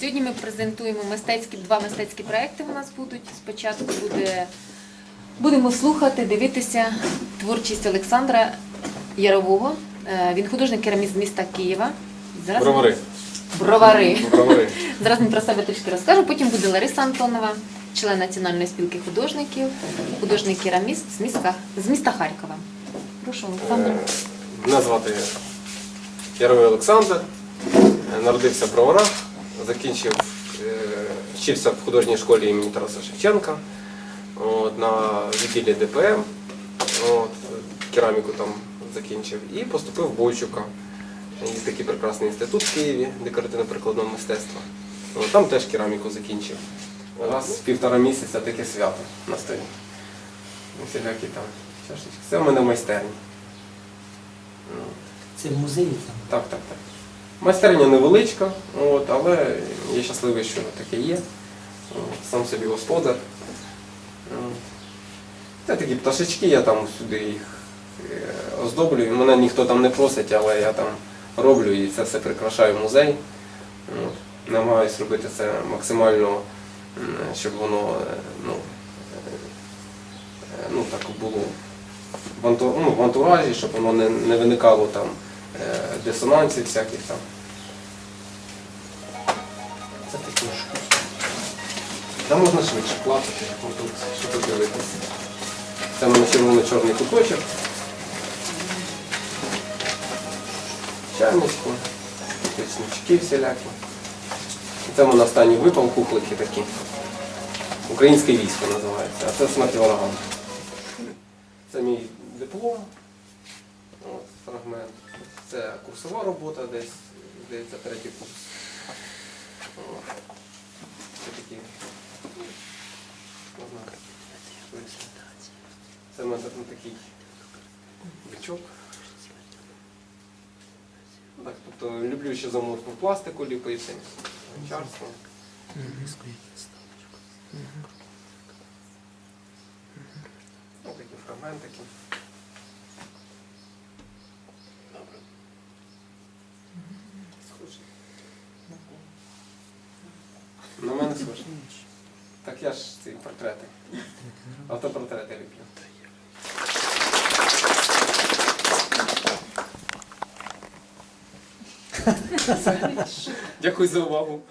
Сьогодні ми презентуємо мистецькі два мистецькі проекти. У нас будуть. Спочатку буде будемо слухати, дивитися творчість Олександра Ярового. Е, Він художник кераміст з міста Києва. Зараз Бровари. Бровари. Бровари. Зараз він про себе трішки розкаже. Потім буде Лариса Антонова, член Національної спілки художників, художник кераміст з міста, з міста Харкова. Прошу, Олександр. Е, Мене звати Яровий Олександр. Е, Народився в Броварах, закінчив, е, вчився в художній школі імені Тараса Шевченка от, на відділі ДПМ. От, кераміку там закінчив. І поступив в Бойчука. Є такий прекрасний інститут в Києві декоративно-прикладного мистецтва. От, там теж кераміку закінчив. Раз в півтора місяця таке свято на столі. Всілякі там чашечки. Це в мене майстерня. Ну, Це в музеї там. Так, так, так. Майстерня невеличка, от, але я щасливий, що таке є. Сам собі господар. Це такі пташечки, я там сюди їх е, оздоблюю. Мене ніхто там не просить, але я там роблю і це все прикрашаю в музей. Намагаюсь робити це максимально, щоб воно е, ну, е, ну, так було ну, в антуражі, щоб воно не, виникало там дисонансів всяких там. Та можна швидше плакати, що тут дивитися. Це в мене червоно-чорний куточок. Чайничку, печнички всілякі. Це мене останній випал, кухлики такі. Українське військо називається, а це смерть ворогам. Це мій диплом. Фрагмент. Це курсова робота десь, здається, третій курс. От. Це такі. Можна швидше. Це в мене там такий бичок. Так, тобто люблю ще заморку пластику ліпити, гончарство. Ось такі фрагментики. Схоже. На мене схоже. Так я ж ці портрети. Автопортрети люблю. Дякую за увагу.